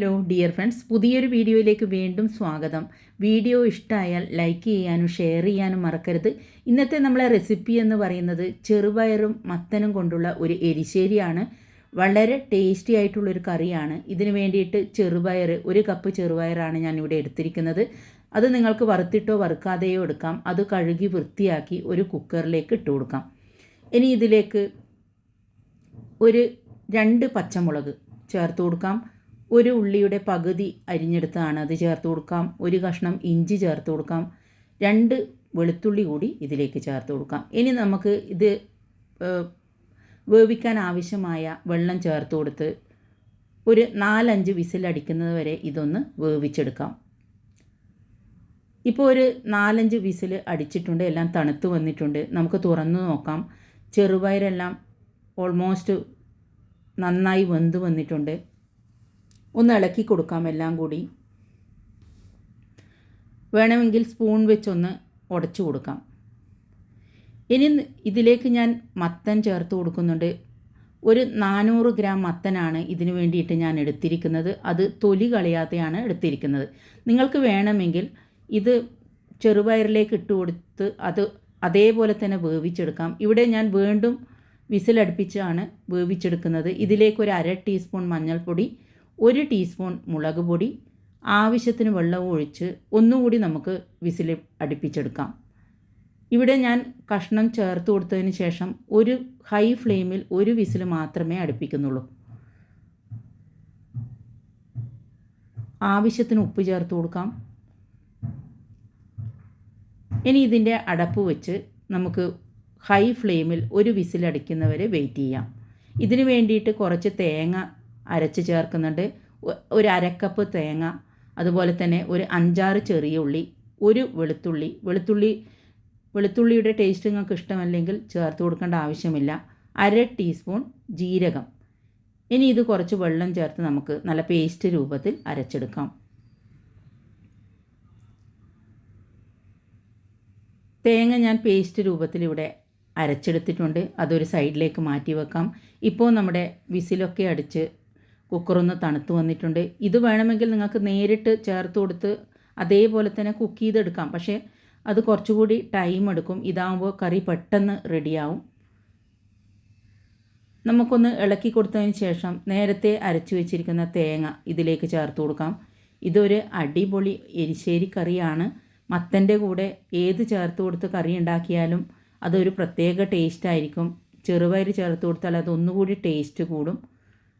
Hello dear friends പുതിയൊരു വീഡിയോയിലേക്ക് വീണ്ടും സ്വാഗതം. വീഡിയോ ഇഷ്ടമായാൽ ലൈക്ക് ചെയ്യാനും ഷെയർ ചെയ്യാനും മറക്കരുത്. ഇന്നത്തെ നമ്മളെ റെസിപ്പി എന്ന് പറയുന്നത് ചെറുപയറും മത്തനും കൊണ്ടുള്ള ഒരു എരിശ്ശേരിയാണ്. വളരെ ടേസ്റ്റി ആയിട്ടുള്ളൊരു കറിയാണ്. ഇതിന് വേണ്ടിയിട്ട് ചെറുപയർ ഒരു കപ്പ് ചെറുപയറാണ് ഇവിടെ എടുത്തിരിക്കുന്നത്. അത് നിങ്ങൾക്ക് വറുത്തിട്ടോ വറുക്കാതെയോ എടുക്കാം. അത് കഴുകി വൃത്തിയാക്കി ഒരു കുക്കറിലേക്ക് ഇട്ട് കൊടുക്കാം. ഇനി ഇതിലേക്ക് ഒരു രണ്ട് പച്ചമുളക് ചേർത്ത് കൊടുക്കാം. ഒരു ഉള്ളിയുടെ പകുതി അരിഞ്ഞെടുത്താണ് അത് ചേർത്ത് കൊടുക്കാം. ഒരു കഷ്ണം ഇഞ്ചി ചേർത്ത് കൊടുക്കാം. രണ്ട് വെളുത്തുള്ളി കൂടി ഇതിലേക്ക് ചേർത്ത് കൊടുക്കാം. ഇനി നമുക്ക് ഇത് വേവിക്കാൻ ആവശ്യമായ വെള്ളം ചേർത്ത് കൊടുത്ത് ഒരു നാലഞ്ച് വിസിലടിക്കുന്നത് വരെ ഇതൊന്ന് വേവിച്ചെടുക്കാം. ഇപ്പോൾ ഒരു നാലഞ്ച് വിസിൽ അടിച്ചിട്ടുണ്ട്. എല്ലാം തണുത്ത് വന്നിട്ടുണ്ട്. നമുക്ക് തുറന്നു നോക്കാം. ചെറുപയരെല്ലാം ഓൾമോസ്റ്റ് നന്നായി വെന്ത് വന്നിട്ടുണ്ട്. ഒന്ന് ഇളക്കി കൊടുക്കാം എല്ലാം കൂടി. വേണമെങ്കിൽ സ്പൂൺ വെച്ചൊന്ന് ഉടച്ചു കൊടുക്കാം. ഇനി ഇതിലേക്ക് ഞാൻ മത്തൻ ചേർത്ത് കൊടുക്കുന്നുണ്ട്. ഒരു നാനൂറ് ഗ്രാം മത്തനാണ് ഇതിന് വേണ്ടിയിട്ട് ഞാൻ എടുത്തിരിക്കുന്നത്. അത് തൊലി കളയാതെയാണ് എടുത്തിരിക്കുന്നത്. നിങ്ങൾക്ക് വേണമെങ്കിൽ ഇത് ചെറുപയറിലേക്ക് ഇട്ട് കൊടുത്ത് അത് അതേപോലെ തന്നെ വേവിച്ചെടുക്കാം. ഇവിടെ ഞാൻ വീണ്ടും വിസിലടുപ്പിച്ചാണ് വേവിച്ചെടുക്കുന്നത്. ഇതിലേക്ക് ഒരു അര ടീസ്പൂൺ മഞ്ഞൾപ്പൊടി ഒരു ടീസ്പൂൺ മുളക് പൊടി ആവശ്യത്തിന് വെള്ളവും ഒഴിച്ച് ഒന്നുകൂടി നമുക്ക് വിസിൽ അടുപ്പിച്ചെടുക്കാം. ഇവിടെ ഞാൻ കഷ്ണം ചേർത്ത് കൊടുത്തതിന് ശേഷം ഒരു ഹൈ ഫ്ലെയിമിൽ ഒരു വിസിൽ മാത്രമേ അടുപ്പിക്കുന്നുള്ളൂ. ആവശ്യത്തിന് ഉപ്പ് ചേർത്ത് കൊടുക്കാം. ഇനി ഇതിന്റെ അടപ്പ് വെച്ച് നമുക്ക് ഹൈ ഫ്ലെയിമിൽ ഒരു വിസിലടിക്കുന്നവരെ വെയിറ്റ് ചെയ്യാം. ഇതിന് വേണ്ടിയിട്ട് കുറച്ച് തേങ്ങ അരച്ച് ചേർക്കുന്നുണ്ട്. ഒരു അരക്കപ്പ് തേങ്ങ അതുപോലെ തന്നെ ഒരു അഞ്ചാറ് ചെറിയ ഉള്ളി ഒരു വെളുത്തുള്ളി. വെളുത്തുള്ളി വെളുത്തുള്ളിയുടെ ടേസ്റ്റ് നിങ്ങൾക്ക് ഇഷ്ടമല്ലെങ്കിൽ ചേർത്ത് കൊടുക്കേണ്ട ആവശ്യമില്ല. അര ടീസ്പൂൺ ജീരകം. ഇനി ഇത് കുറച്ച് വെള്ളം ചേർത്ത് നമുക്ക് നല്ല പേസ്റ്റ് രൂപത്തിൽ അരച്ചെടുക്കാം. തേങ്ങ ഞാൻ പേസ്റ്റ് രൂപത്തിൽ ഇവിടെ അരച്ചെടുത്തിട്ടുണ്ട്. അതൊരു സൈഡിലേക്ക് മാറ്റി വെക്കാം. ഇപ്പോൾ നമ്മുടെ വിസിലൊക്കെ അടിച്ച് കുക്കറൊന്ന് തണുത്ത് വന്നിട്ടുണ്ട്. ഇത് വേണമെങ്കിൽ നിങ്ങൾക്ക് നേരിട്ട് ചേർത്ത് കൊടുത്ത് അതേപോലെ തന്നെ കുക്ക് ചെയ്തെടുക്കാം. പക്ഷേ അത് കുറച്ചുകൂടി ടൈം എടുക്കും. ഇതാകുമ്പോൾ കറി പെട്ടെന്ന് റെഡിയാവും. നമുക്കൊന്ന് ഇളക്കി കൊടുത്തതിന് ശേഷം നേരത്തെ അരച്ചു വെച്ചിരിക്കുന്ന തേങ്ങ ഇതിലേക്ക് ചേർത്ത് കൊടുക്കാം. ഇതൊരു അടിപൊളി എരിശ്ശേരി കറിയാണ്. മത്തന്റെ കൂടെ ഏത് ചേർത്ത് കൊടുത്ത് കറി ഉണ്ടാക്കിയാലും അതൊരു പ്രത്യേക ടേസ്റ്റായിരിക്കും ചെറുപയർ ചേർത്ത് കൊടുത്താൽ അതൊന്നുകൂടി ടേസ്റ്റ് കൂടും.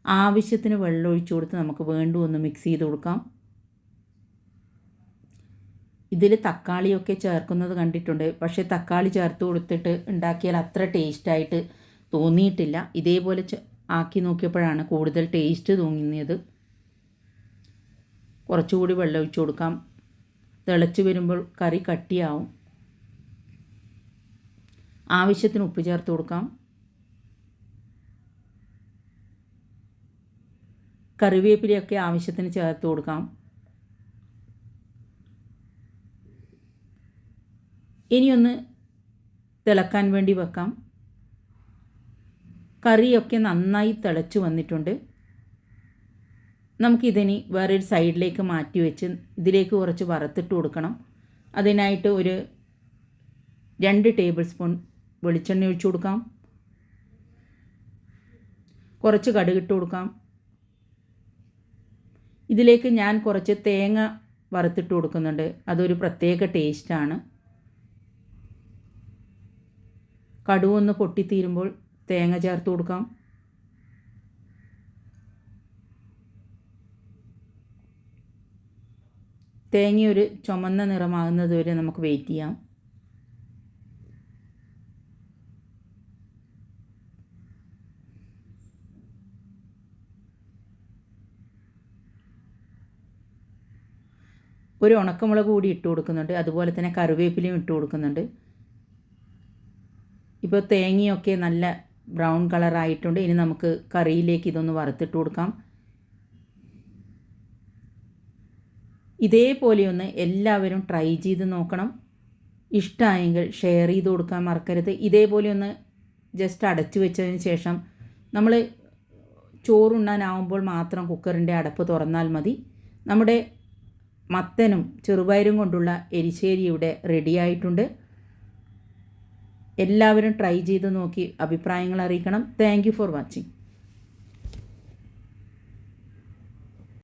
ആവശ്യത്തിന് വെള്ളം ഒഴിച്ചു കൊടുത്ത് നമുക്ക് വീണ്ടും ഒന്ന് മിക്സ് ചെയ്ത് കൊടുക്കാം. ഇതിൽ തക്കാളിയൊക്കെ ചേർക്കുന്നത് കണ്ടിട്ടുണ്ട്. പക്ഷേ തക്കാളി ചേർത്ത് കൊടുത്തിട്ട് ഉണ്ടാക്കിയാൽ അത്ര ടേസ്റ്റായിട്ട് തോന്നിയിട്ടില്ല. ഇതേപോലെ ആക്കി നോക്കിയപ്പോഴാണ് കൂടുതൽ ടേസ്റ്റ് തോന്നിയത്. കുറച്ചുകൂടി വെള്ളം ഒഴിച്ചു കൊടുക്കാം. തിളച്ച് വരുമ്പോൾ കറി കട്ടിയാവും. ആവശ്യത്തിന് ഉപ്പ് ചേർത്ത് കൊടുക്കാം. കറിവേപ്പിലയൊക്കെ ആവശ്യത്തിന് ചേർത്ത് കൊടുക്കാം. ഇനിയൊന്ന് തിളക്കാൻ വേണ്ടി വെക്കാം. കറിയൊക്കെ നന്നായി തിളച്ചു വന്നിട്ടുണ്ട്. നമുക്കിതിനി വേറൊരു സൈഡിലേക്ക് മാറ്റി വെച്ച് ഇതിലേക്ക് കുറച്ച് വറുത്തിട്ട് കൊടുക്കണം. അതിനായിട്ട് ഒരു രണ്ട് ടേബിൾ സ്പൂൺ വെളിച്ചെണ്ണ ഒഴിച്ചു കൊടുക്കാം. കുറച്ച് കടുകിട്ട് കൊടുക്കാം. ഇതിലേക്ക് ഞാൻ കുറച്ച് തേങ്ങ വറുത്തിട്ട് കൊടുക്കുന്നുണ്ട്. അതൊരു പ്രത്യേക ടേസ്റ്റാണ് കടുവൊന്ന് പൊട്ടിത്തീരുമ്പോൾ തേങ്ങ ചേർത്ത് കൊടുക്കാം. തേങ്ങ ഒരു ചുമന്ന നിറമാകുന്നതുവരെ നമുക്ക് വെയിറ്റ് ചെയ്യാം. ഒരു ഉണക്കമുളക് കൂടി ഇട്ട് കൊടുക്കുന്നുണ്ട്. അതുപോലെ തന്നെ കറിവേപ്പിലയും ഇട്ട് കൊടുക്കുന്നുണ്ട്. ഇപ്പോൾ തേങ്ങയൊക്കെ നല്ല ബ്രൗൺ കളറായിട്ടുണ്ട് ഇനി നമുക്ക് കറിയിലേക്ക് ഇതൊന്ന് വറുത്തിട്ട് കൊടുക്കാം. ഇതേപോലെയൊന്ന് എല്ലാവരും ട്രൈ ചെയ്ത് നോക്കണം. ഇഷ്ടമായെങ്കിൽ ഷെയർ ചെയ്ത് കൊടുക്കാൻ മറക്കരുത്. ഇതേപോലെ ഒന്ന് ജസ്റ്റ് അടച്ചു വെച്ചതിന് ശേഷം നമ്മൾ ചോറുണ്ണാനാവുമ്പോൾ മാത്രം കുക്കറിന്റെ അടപ്പ് തുറന്നാൽ മതി. നമ്മുടെ മത്തനും ചെറുപയരും കൊണ്ടുള്ള എരിശ്ശേരി ഇവിടെ റെഡിയായിട്ടുണ്ട്. എല്ലാവരും ട്രൈ ചെയ്ത് നോക്കി അഭിപ്രായങ്ങൾ അറിയിക്കണം. Thank for watching.